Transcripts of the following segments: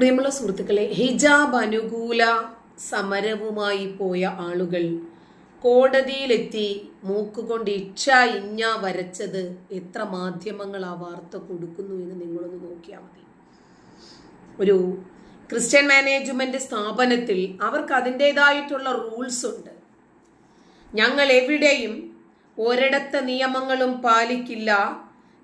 പ്രിയമുള്ള സുഹൃത്തുക്കളെ ഹിജാബ് അനുകൂല സമരവുമായി പോയ ആളുകൾ കോടതിയിലെത്തി മൂക്കുകൊണ്ട് ഇച്ഛ ഇഞ്ഞ വരച്ചത് എത്ര മാധ്യമങ്ങൾ ആ വാർത്ത കൊടുക്കുന്നു എന്ന് നിങ്ങളൊന്ന് നോക്കിയാൽ മതി. ഒരു ക്രിസ്ത്യൻ മാനേജ്മെന്റ് സ്ഥാപനത്തിൽ അവർക്ക് അതിന്റെതായിട്ടുള്ള റൂൾസ് ഉണ്ട്. ഞങ്ങൾ എവിടെയും ഒരിടത്ത നിയമങ്ങളും പാലിക്കില്ല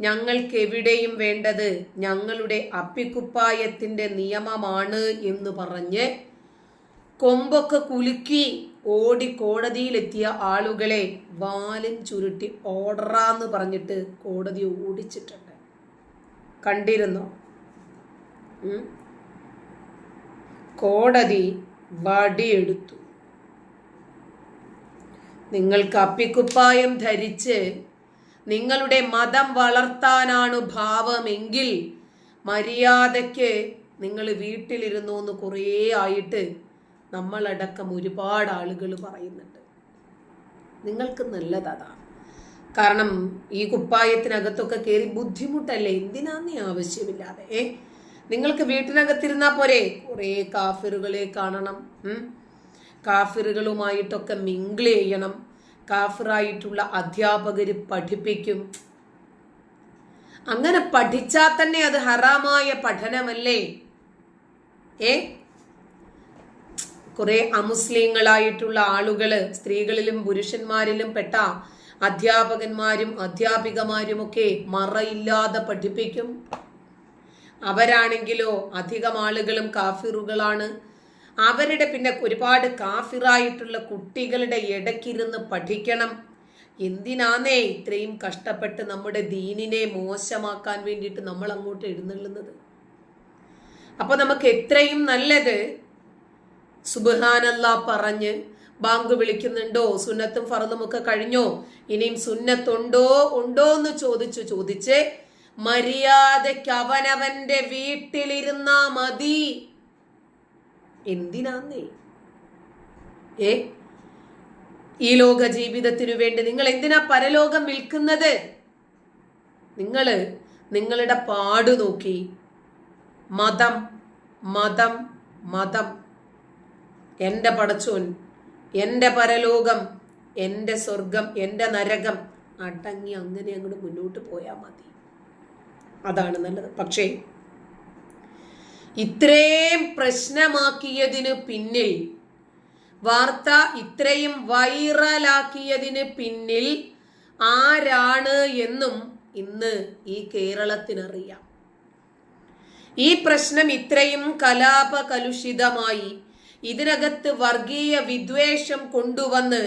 ഞങ്ങൾക്ക് എവിടെയും വേണ്ടത് ഞങ്ങളുടെ അപ്പിക്കുപ്പായത്തിന്റെ നിയമമാണ് എന്ന് പറഞ്ഞ് കൊമ്പൊക്കെ കുലുക്കി ഓടി കോടതിയിലെത്തിയ ആളുകളെ വാലും ചുരുട്ടി ഓടറാന്ന് പറഞ്ഞിട്ട് കോടതി ഓടിച്ചിട്ടുണ്ട്. കണ്ടിരുന്നു? കോടതി വടിയെടുത്തു. നിങ്ങൾക്ക് അപ്പിക്കുപ്പായം ധരിച്ച് നിങ്ങളുടെ മതം വളർത്താനാണ് ഭാവമെങ്കിൽ മര്യാദയ്ക്ക് നിങ്ങൾ വീട്ടിലിരുന്നു എന്ന് കുറേ ആയിട്ട് നമ്മളടക്കം ഒരുപാട് ആളുകൾ പറയുന്നുണ്ട്. നിങ്ങൾക്ക് നല്ലതാണ് കാരണം ഈ കുപ്പായത്തിനകത്തൊക്കെ കയറി ബുദ്ധിമുട്ടല്ലേ? എന്തിനാന്നേ ആവശ്യമില്ലാതെ? ഏ? നിങ്ങൾക്ക് വീട്ടിനകത്തിരുന്നാ പോരെ? കുറേ കാഫിറുകളെ കാണണം. കാഫിറുകളുമായിട്ടൊക്കെ മിങ്കിൾ ചെയ്യണം. കാഫിറായിട്ടുള്ള അധ്യാപകർ പഠിപ്പിക്കും. അങ്ങനെ പഠിച്ചാൽ തന്നെ അത് ഹറാമായ പഠനമല്ലേ? ഏ? കുറെ അമുസ്ലിങ്ങളായിട്ടുള്ള ആളുകൾ സ്ത്രീകളിലും പുരുഷന്മാരിലും പെട്ട അധ്യാപകന്മാരും അധ്യാപികമാരുമൊക്കെ മറയില്ലാതെ പഠിപ്പിക്കും. അവരാണെങ്കിലോ അധികം ആളുകളും കാഫിറുകളാണ്. അവരുടെ പിന്നെ ഒരുപാട് കാഫിറായിട്ടുള്ള കുട്ടികളുടെ ഇടയ്ക്കിരുന്ന് പഠിക്കണം. എന്തിനാന്നേ ഇത്രയും കഷ്ടപ്പെട്ട് നമ്മുടെ ദീനിനെ മോശമാക്കാൻ വേണ്ടിയിട്ട് നമ്മൾ അങ്ങോട്ട് എഴുന്നള്ളുന്നത്? അപ്പൊ നമുക്ക് എത്രയും നല്ലത് സുബാനല്ല പറഞ്ഞ് ബാങ്ക് വിളിക്കുന്നുണ്ടോ? സുന്നത്തും ഫറദും ഒക്കെ കഴിഞ്ഞോ? ഇനിയും സുന്നത്തുണ്ടോ? ഉണ്ടോ എന്ന് ചോദിച്ചു ചോദിച്ച് മര്യാദയ്ക്ക് അവനവന്റെ വീട്ടിലിരുന്നാ മതി. എന്തിനാന്നേ? ഏ? ഈ ലോക ജീവിതത്തിനു വേണ്ടി നിങ്ങൾ എന്തിനാ പരലോകം വിൽക്കുന്നത്? നിങ്ങൾ നിങ്ങളുടെ പാട് നോക്കി. മതം മതം മതം. എന്റെ പടച്ചോൻ എന്റെ പരലോകം എന്റെ സ്വർഗം എന്റെ നരകം അടങ്ങി അങ്ങനെ അങ്ങോട്ട് മുന്നോട്ട് പോയാൽ മതി. അതാണ് നല്ലത്. പക്ഷേ ഇത്രയും പ്രശ്നമാക്കിയതിന് പിന്നിൽ വാർത്ത ഇത്രയും വൈറലാക്കിയതിന് പിന്നിൽ ആരാണ് എന്നും ഇന്ന് ഈ കേരളത്തിനറിയാം. ഈ പ്രശ്നം ഇത്രയും കലാപകലുഷിതമായി ഇതിനകത്ത് വർഗീയ വിദ്വേഷം കൊണ്ടുവന്ന്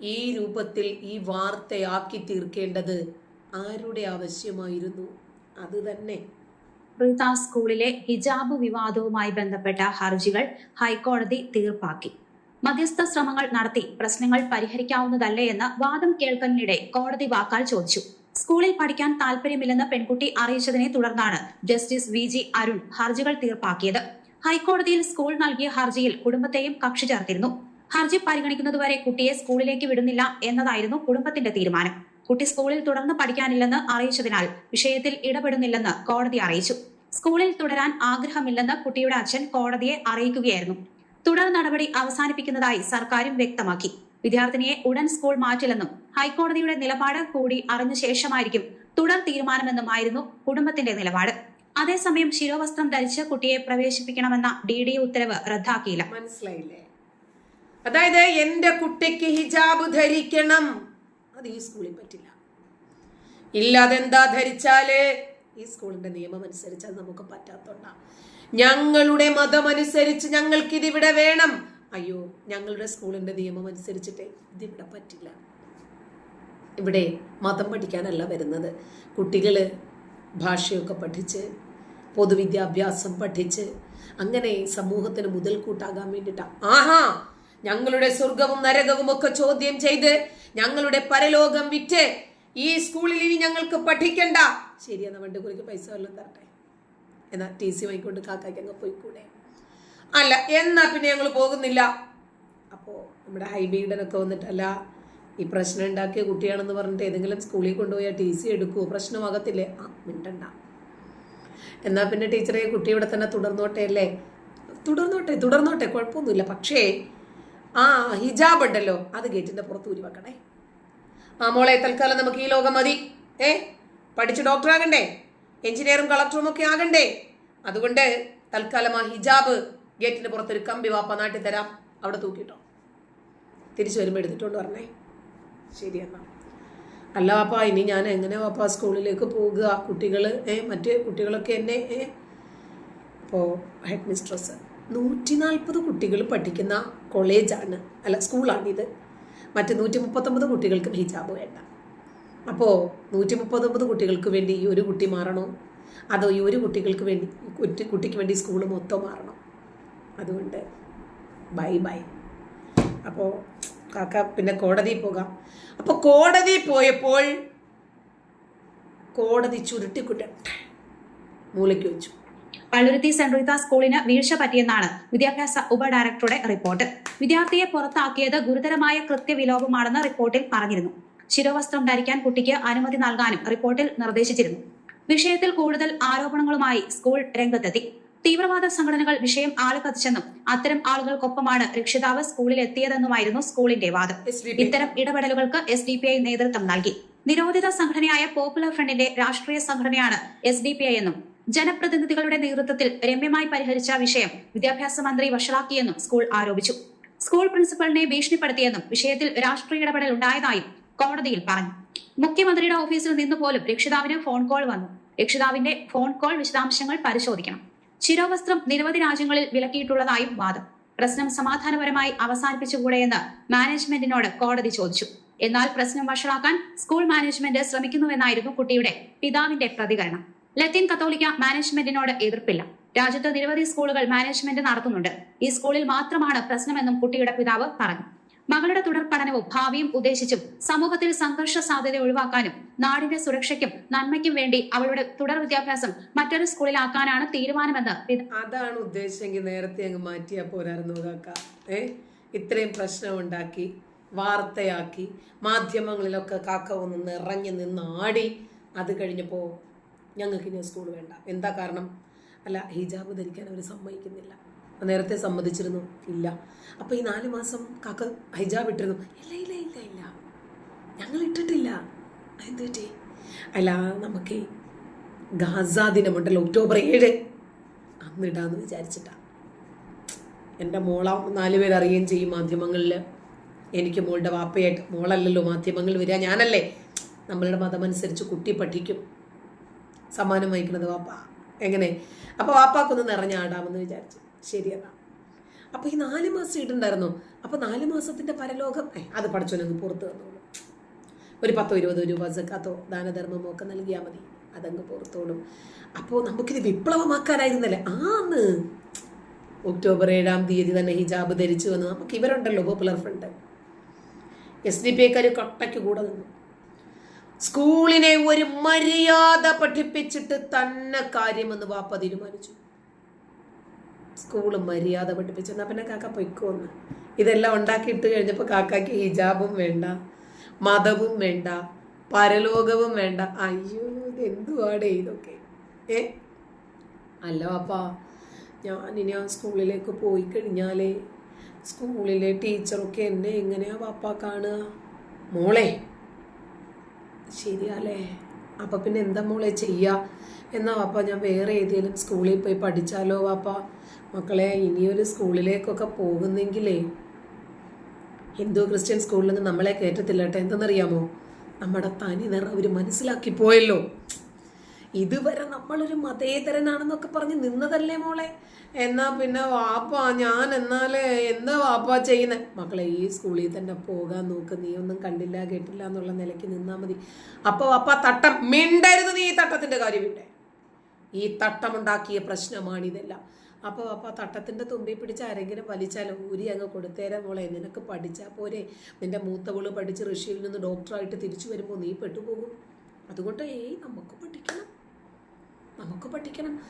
ഈ രൂപത്തിൽ ഈ വാർത്തയാക്കി തീർക്കേണ്ടത് ആരുടെ ആവശ്യമായിരുന്നു? അത് തന്നെ. റീത സ്കൂളിലെ ഹിജാബ് വിവാദവുമായി ബന്ധപ്പെട്ട ഹർജികൾ ഹൈക്കോടതി തീർപ്പാക്കി. മധ്യസ്ഥ ശ്രമങ്ങൾ നടത്തി പ്രശ്നങ്ങൾ പരിഹരിക്കാവുന്നതല്ലേ എന്ന് വാദം കേൾക്കലിനിടെ കോടതി വാക്കാൽ ചോദിച്ചു. സ്കൂളിൽ പഠിക്കാൻ താല്പര്യമില്ലെന്ന് പെൺകുട്ടി അറിയിച്ചതിനെ തുടർന്നാണ് ജസ്റ്റിസ് വി ജി അരുൺ ഹർജികൾ തീർപ്പാക്കിയത്. ഹൈക്കോടതിയിൽ സ്കൂൾ നൽകിയ ഹർജിയിൽ കുടുംബത്തെയും കക്ഷി ചേർത്തിരുന്നു. ഹർജി പരിഗണിക്കുന്നതുവരെ കുട്ടിയെ സ്കൂളിലേക്ക് വിടുന്നില്ല എന്നതായിരുന്നു കുടുംബത്തിന്റെ തീരുമാനം. കുട്ടി സ്കൂളിൽ തുടർന്ന് പഠിക്കാനില്ലെന്ന് അറിയിച്ചതിനാൽ വിഷയത്തിൽ ഇടപെടുന്നില്ലെന്ന് കോടതി അറിയിച്ചു. സ്കൂളിൽ തുടരാൻ ആഗ്രഹമില്ലെന്ന് കുട്ടിയുടെ അച്ഛൻ കോടതിയെ അറിയിക്കുകയായിരുന്നു. തുടർ നടപടി അവസാനിപ്പിക്കുന്നതായി സർക്കാരും വ്യക്തമാക്കി. വിദ്യാർത്ഥിനിയെ ഉടൻ സ്കൂൾ മാറ്റില്ലെന്നും ഹൈക്കോടതിയുടെ നിലപാട് കൂടി അറിഞ്ഞ ശേഷമായിരിക്കും തുടർ തീരുമാനമെന്നുമായിരുന്നു കുടുംബത്തിന്റെ നിലപാട്. അതേസമയം ശിരോവസ്ത്രം ധരിച്ച് കുട്ടിയെ പ്രവേശിപ്പിക്കണമെന്ന ഡി ഡി ഉത്തരവ് റദ്ദാക്കിയില്ല. മനസ്സിലായില്ലേ? അതായത് എന്റെ കുട്ടിക്ക് ഹിജാബ് ധരിക്കണം. അത് ഈ സ്കൂളിൽ പറ്റില്ല. ഇല്ലാതെന്താ ധരിച്ചാലേ? ഈ സ്കൂളിന്റെ നിയമം അനുസരിച്ച് അത് നമുക്ക് പറ്റാത്തോണ്ടാണ് ഞങ്ങളുടെ മതം അനുസരിച്ച് ഞങ്ങൾക്ക് ഇതിവിടെ വേണം. അയ്യോ ഞങ്ങളുടെ സ്കൂളിന്റെ നിയമം അനുസരിച്ചിട്ട് ഇതിവിടെ പറ്റില്ല. ഇവിടെ മതം പഠിക്കാനല്ല വരുന്നത്. കുട്ടികൾ ഭാഷയൊക്കെ പഠിച്ച് പൊതുവിദ്യാഭ്യാസം പഠിച്ച് അങ്ങനെ സമൂഹത്തിന് മുതൽക്കൂട്ടാകാൻ വേണ്ടിയിട്ടാണ് ആഹാ! ഞങ്ങളുടെ സ്വർഗവും നരകവും ഒക്കെ ചോദ്യം ചെയ്ത് ഞങ്ങളുടെ പരലോകം വിറ്റ് ഈ സ്കൂളിൽ ഇനി ഞങ്ങൾക്ക് പഠിക്കണ്ട. ശരി എന്നാ വണ്ടി കുറിക്ക് പൈസ വല്ലതും തരട്ടെ? എന്നാ ടി സി വാങ്ങിക്കൊണ്ട് കാക്കായ്ക്ക് അങ്ങ് പോയിക്കൂടെ? അല്ല എന്നാ പിന്നെ ഞങ്ങൾ പോകുന്നില്ല. അപ്പോ നമ്മുടെ ഹൈബീഡനൊക്കെ വന്നിട്ടല്ല ഈ പ്രശ്നം ഉണ്ടാക്കിയ കുട്ടിയാണെന്ന് പറഞ്ഞിട്ട് ഏതെങ്കിലും സ്കൂളിൽ കൊണ്ടുപോയാൽ ടി സി എടുക്കുവോ? പ്രശ്നമാകത്തില്ലേ? ആ മിണ്ടണ്ട. എന്നാൽ പിന്നെ ടീച്ചറെ കുട്ടി ഇവിടെ തന്നെ തുടർന്നോട്ടെ അല്ലേ? തുടർന്നോട്ടെ തുടർന്നോട്ടെ കുഴപ്പമൊന്നുമില്ല. പക്ഷേ ആ ഹിജാബ് ഉണ്ടല്ലോ. അത് ഗേറ്റിന്റെ പുറത്ത് ഊരി വെക്കണേ ആ മോളെ തൽക്കാലം നമുക്ക് ഈ ലോകം മതി. ഏ? പഠിച്ച് ഡോക്ടർ ആകണ്ടേ? എഞ്ചിനീയറും കളക്ടറും ഒക്കെ ആകണ്ടേ? അതുകൊണ്ട് തൽക്കാലം ആ ഹിജാബ് ഗേറ്റിന്റെ പുറത്തൊരു കമ്പി വാപ്പ നാട്ടി തരാം. അവിടെ തൂക്കിട്ടോ. തിരിച്ചു വരുമ്പോൾ എടുത്തിട്ടുണ്ട് പറഞ്ഞേ ശരി എന്നാ. അല്ല വാപ്പ ഇനി ഞാൻ എങ്ങനെ വാപ്പ സ്കൂളിലേക്ക് പോകുക കുട്ടികൾ ഏ മറ്റ് കുട്ടികളൊക്കെ എന്നെ ഏ? അപ്പോൾ ഹെഡ് മിസ്ട്രസ് നൂറ്റി നാൽപ്പത് കുട്ടികൾ പഠിക്കുന്ന കോളേജാണ്. അല്ല സ്കൂളാണിത്. മറ്റ് നൂറ്റി മുപ്പത്തൊമ്പത് കുട്ടികൾക്കും ഹിജാബ് വേണ്ട. അപ്പോൾ നൂറ്റി മുപ്പത്തൊമ്പത് കുട്ടികൾക്ക് വേണ്ടി ഈ ഒരു കുട്ടി മാറണോ? അതോ ഈ ഒരു കുട്ടികൾക്ക് വേണ്ടി കുട്ടി കുട്ടിക്ക് വേണ്ടി സ്കൂൾ മൊത്തം മാറണം? അതുകൊണ്ട് ബൈ ബൈ. അപ്പോൾ കാക്ക പിന്നെ കോടതിയിൽ പോകാം. അപ്പോൾ കോടതി പോയപ്പോൾ കോടതി ചുരുട്ടിക്കുട്ട. മൂലയ്ക്ക് വെച്ചു. പള്ളുരുത്തി സെന്റ് റീത്ത സ്കൂളിന് വീഴ്ച പറ്റിയെന്നാണ് വിദ്യാഭ്യാസ ഉപ ഡയറക്ടറുടെ റിപ്പോർട്ട്. വിദ്യാർത്ഥിയെ പുറത്താക്കിയത് ഗുരുതരമായ കൃത്യവിലോപമാണെന്ന് റിപ്പോർട്ടിൽ പറഞ്ഞിരുന്നു. ശിരോവസ്ത്രം ധരിക്കാൻ കുട്ടിക്ക് അനുമതി നൽകാനും റിപ്പോർട്ടിൽ നിർദ്ദേശിച്ചിരുന്നു. വിഷയത്തിൽ കൂടുതൽ ആരോപണങ്ങളുമായി സ്കൂൾ രംഗത്തെത്തി. തീവ്രവാദ സംഘടനകൾ വിഷയം ആളിക്കത്തിച്ചെന്നും അത്തരം ആളുകൾക്കൊപ്പമാണ് രക്ഷിതാവ് സ്കൂളിൽ എത്തിയതെന്നുമായിരുന്നു സ്കൂളിന്റെ വാദം. ഇത്തരം ഇടപെടലുകൾക്ക് എസ് ഡി പി ഐ നേതൃത്വം നൽകി. നിരോധിത സംഘടനയായ പോപ്പുലർ ഫ്രണ്ടിന്റെ രാഷ്ട്രീയ സംഘടനയാണ് എസ് ഡി പി ഐ എന്നും ജനപ്രതിനിധികളുടെ നേതൃത്വത്തിൽ രമ്യമായി പരിഹരിച്ച വിഷയം വിദ്യാഭ്യാസ മന്ത്രി വഷളാക്കിയെന്നും സ്കൂൾ ആരോപിച്ചു. സ്കൂൾ പ്രിൻസിപ്പലിനെ ഭീഷണിപ്പെടുത്തിയെന്നും വിഷയത്തിൽ രാഷ്ട്രീയ ഇടപെടൽ ഉണ്ടായതായും കോടതിയിൽ പറഞ്ഞു. മുഖ്യമന്ത്രിയുടെ ഓഫീസിൽ നിന്ന് പോലും രക്ഷിതാവിന് ഫോൺ കോൾ വന്നു. രക്ഷിതാവിന്റെ ഫോൺ കോൾ വിശദാംശങ്ങൾ പരിശോധിക്കണം. ശിരോവസ്ത്രം നിരവധി രാജ്യങ്ങളിൽ വിലക്കിയിട്ടുള്ളതായും വാദം. പ്രശ്നം സമാധാനപരമായി അവസാനിപ്പിച്ചുകൂടെയെന്ന് മാനേജ്മെന്റിനോട് കോടതി ചോദിച്ചു. എന്നാൽ പ്രശ്നം വഷളാക്കാൻ സ്കൂൾ മാനേജ്മെന്റ് ശ്രമിക്കുന്നുവെന്നായിരുന്നു കുട്ടിയുടെ പിതാവിന്റെ പ്രതികരണം. ലത്തീൻ കത്തോലിക്ക മാനേജ്മെന്റിനോട് എതിർപ്പില്ല. രാജ്യത്ത് നിരവധി സ്കൂളുകൾ മാനേജ്മെന്റ് നടത്തുന്നുണ്ട്. ഈ സ്കൂളിൽ മാത്രമാണ് പ്രശ്നമെന്നും കുട്ടിയുടെ പിതാവ് പറഞ്ഞു. മകളുടെ തുടർ പഠനവും ഭാവിയും ഉദ്ദേശിച്ചും സമൂഹത്തിൽ സംഘർഷ സാധ്യത ഒഴിവാക്കാനും നാടിന്റെ സുരക്ഷയ്ക്കും നന്മയ്ക്കും വേണ്ടി അവളുടെ തുടർ വിദ്യാഭ്യാസം മറ്റൊരു സ്കൂളിലാക്കാനാണ് തീരുമാനമെന്ന് അതാണ് ഉദ്ദേശിച്ചെങ്കിൽ നേരത്തെ അങ്ങ് മാറ്റിയാ പോരായിരുന്നു ഏ? ഇത്രയും പ്രശ്നം ഉണ്ടാക്കി വാർത്തയാക്കി മാധ്യമങ്ങളിലൊക്കെ കാക്ക ഒന്ന് നിറഞ്ഞു നിന്ന് ആടി അത് കഴിഞ്ഞപ്പോൾ ഞങ്ങൾക്ക് ഇനി സ്കൂൾ വേണ്ട. എന്താ കാരണം? അല്ല ഹിജാബ് ധരിക്കാൻ അവർ സമ്മതിക്കുന്നില്ല. നേരത്തെ സമ്മതിച്ചിരുന്നു. ഇല്ല. അപ്പോൾ ഈ നാല് മാസം കാക്ക ഹിജാബ് ഇട്ടിരുന്നു. ഇല്ല ഇല്ല ഇല്ല ഇല്ല. ഞങ്ങൾ ഇട്ടിട്ടില്ല. എന്ത് പറ്റി? അല്ല നമുക്ക് ഗാസ ദിനമുണ്ടല്ലോ ഒക്ടോബർ ഏഴ്. അന്ന് ഇടാന്ന് വിചാരിച്ചിട്ടാ. എന്റെ മോള നാല് പേരറിയുകയും ചെയ്യും മാധ്യമങ്ങളിൽ എനിക്ക് മോളുടെ വാപ്പയായിട്ട് മോളല്ലല്ലോ മാധ്യമങ്ങൾ വരിക. ഞാനല്ലേ? നമ്മളുടെ മതമനുസരിച്ച് കുട്ടി പഠിക്കും. സമ്മാനം വഹിക്കുന്നത് വാപ്പ. എങ്ങനെ? അപ്പോൾ വാപ്പാക്കൊന്ന് നിറഞ്ഞാടാമെന്ന് വിചാരിച്ചു. ശരിയതാ അപ്പോൾ ഈ നാല് മാസം ഇട്ടുണ്ടായിരുന്നു അപ്പോൾ നാല് മാസത്തിന്റെ പരലോകം അത് പഠിച്ചോനൊന്ന് പുറത്ത് തന്നോളൂ ഒരു പത്തോ ഇരുപതോ രൂപ സക്കാത്തോ ദാനധർമ്മമോ ഒക്കെ നൽകിയാൽ മതി. അതങ്ങ് പുറത്തോളും. അപ്പോൾ നമുക്കിത് വിപ്ലവമാക്കാനായിരുന്നല്ലേ? ആന്ന് ഒക്ടോബർ ഏഴാം തീയതി തന്നെ ഹിജാബ് ധരിച്ചു വന്ന്. നമുക്ക് ഇവരുണ്ടല്ലോ Popular Front S D P ഐക്കാർ കട്ടയ്ക്ക് കൂടെ നിന്നു. സ്കൂളിനെ ഒരു മര്യാദ പഠിപ്പിച്ചിട്ട് തന്നെ കാര്യമെന്ന് വാപ്പ തീരുമാനിച്ചു. സ്കൂൾ മര്യാദ പഠിപ്പിച്ചു. എന്നാ പിന്നെ കാക്ക പൊയ്ക്കോന്ന്. ഇതെല്ലാം ഉണ്ടാക്കിയിട്ട് കഴിഞ്ഞപ്പോൾ കാക്കയ്ക്ക് ഹിജാബും വേണ്ട മതവും വേണ്ട പരലോകവും വേണ്ട. അയ്യോ ഇത് എന്തുവാടേ ഇതൊക്കെ? ഏ? അല്ല വാപ്പാ ഞാനിനി ആ സ്കൂളിലേക്ക് പോയി കഴിഞ്ഞാലേ സ്കൂളിലെ ടീച്ചറൊക്കെ എന്നെ എങ്ങനെയാ വാപ്പാ കാണുക? മോളെ ശരിയാലേ. അപ്പൊ പിന്നെ എന്താ മോളെ ചെയ്യാ? എന്നാ വാപ്പ ഞാൻ വേറെ ഏതെങ്കിലും സ്കൂളിൽ പോയി പഠിച്ചാലോ വാപ്പ? മക്കളെ ഇനിയൊരു സ്കൂളിലേക്കൊക്കെ പോകുന്നെങ്കിലേ. ഹിന്ദു ക്രിസ്ത്യൻ സ്കൂളിലൊന്നും നമ്മളെ കയറ്റത്തില്ല കേട്ടോ. എന്തെന്നറിയാമോ? നമ്മുടെ തനി നിറം അവർ മനസ്സിലാക്കി പോയല്ലോ. ഇതുവരെ നമ്മളൊരു മതേതരനാണെന്നൊക്കെ പറഞ്ഞ് നിന്നതല്ലേ മോളെ? എന്നാ പിന്നെ വാപ്പ ഞാൻ എന്നാലേ എന്താ വാപ്പ ചെയ്യുന്നത് മക്കളെ ഈ സ്കൂളിൽ തന്നെ പോകാൻ നോക്ക്. നീ ഒന്നും കണ്ടില്ല കേട്ടില്ല എന്നുള്ള നിലയ്ക്ക് നിന്നാ മതി. അപ്പൊ വാപ്പ തട്ടം. മിണ്ടരുത് നീ ഈ തട്ടത്തിന്റെ കാര്യം ഇവിടെ. ഈ തട്ടമുണ്ടാക്കിയ പ്രശ്നമാണിതെല്ലാം അപ്പോൾ അപ്പോൾ തട്ടത്തിന്റെ തുമ്പി പിടിച്ച് ആരെങ്കിലും വലിച്ചാൽ ഊരി അങ്ങ് കൊടുത്തേരാ മോളെ. നിനക്ക് പഠിച്ചാൽ പോരെ. നിന്റെ മൂത്തവൾ പഠിച്ച് ഋഷിയിൽ നിന്ന് ഡോക്ടറായിട്ട് തിരിച്ചു വരുമ്പോൾ നീ പെട്ടുപോകും. അതുകൊണ്ട് ഏയ് നമുക്ക് പഠിക്കണം നമുക്ക് പഠിക്കണം.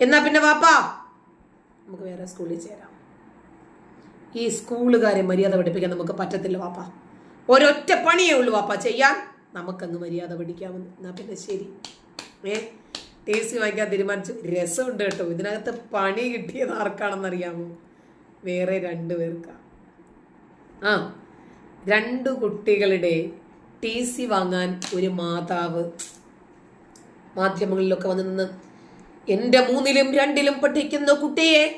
എന്നാ പിന്നെ വാപ്പാ? നമുക്ക് വേറെ സ്കൂളിൽ ചേരാം. ഈ സ്കൂളുകാരെ മര്യാദ പഠിപ്പിക്കാൻ നമുക്ക് പറ്റത്തില്ല വാപ്പ. ഒരൊറ്റ പണിയേ ഉള്ളൂ വാപ്പ. ചെയ്യാൻ നമുക്കങ്ങ് മര്യാദ പഠിക്കാമെന്ന്. എന്നാ പിന്നെ ശരി. ഏ? ടി സി വാങ്ങിക്കാൻ തീരുമാനിച്ചു. രസമുണ്ട് കേട്ടോ. ഇതിനകത്ത് പണി കിട്ടിയത് ആർക്കാണെന്നറിയാമോ? വേറെ രണ്ടു പേർക്കാ. ആ രണ്ടു കുട്ടികളുടെ ടി സി വാങ്ങാൻ ഒരു മാതാവ് മാധ്യമങ്ങളിലൊക്കെ വന്ന് നിന്ന് എന്റെ മൂന്നിലും രണ്ടിലും പഠിക്കുന്ന കുട്ടിയെ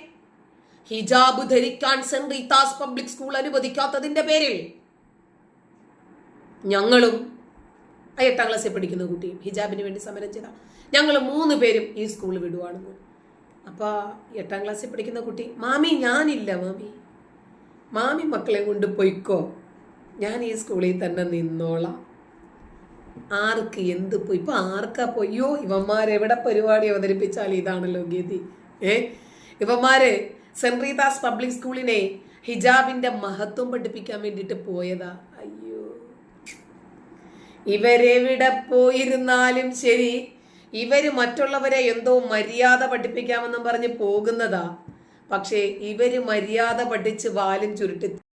ഹിജാബ് ധരിക്കാൻ സെന്റ് റീതാസ് പബ്ലിക് സ്കൂൾ അനുവദിക്കാത്തതിന്റെ പേരിൽ ഞങ്ങളും എട്ടാം ക്ലാസ്സിൽ പഠിക്കുന്ന കുട്ടിയും ഹിജാബിന് വേണ്ടി സമരം ചെയ്ത ഞങ്ങൾ മൂന്ന് പേരും ഈ സ്കൂൾ വിടുവാണെന്ന്. അപ്പോൾ എട്ടാം ക്ലാസ്സിൽ പഠിക്കുന്ന കുട്ടി മാമി ഞാനില്ല മാമി. മാമി മക്കളെ കൊണ്ട് പൊയ്ക്കോ. ഞാൻ ഈ സ്കൂളിൽ തന്നെ നിന്നോളാം. ആർക്ക് എന്ത് പോയി ഇപ്പൊ ആർക്കാ പോയോ ഇവന്മാരെവിടെ പരിപാടി അവതരിപ്പിച്ചാൽ ഇതാണല്ലോ ഗതി. ഏ? ഇവന്മാര് സെന്റ് റീതാസ് പബ്ലിക് സ്കൂളിനെ ഹിജാബിന്റെ മഹത്വം പഠിപ്പിക്കാൻ വേണ്ടിയിട്ട് പോയതാ. അയ്യോ. ഇവരെവിടെ പോയിരുന്നാലും ശരി ഇവർ മറ്റുള്ളവരെ എന്തോ മര്യാദ പഠിപ്പിക്കാമെന്നും പറഞ്ഞ് പോകുന്നതാ. പക്ഷേ ഇവർ മര്യാദ പഠിച്ച് വാലും ചുരുട്ടി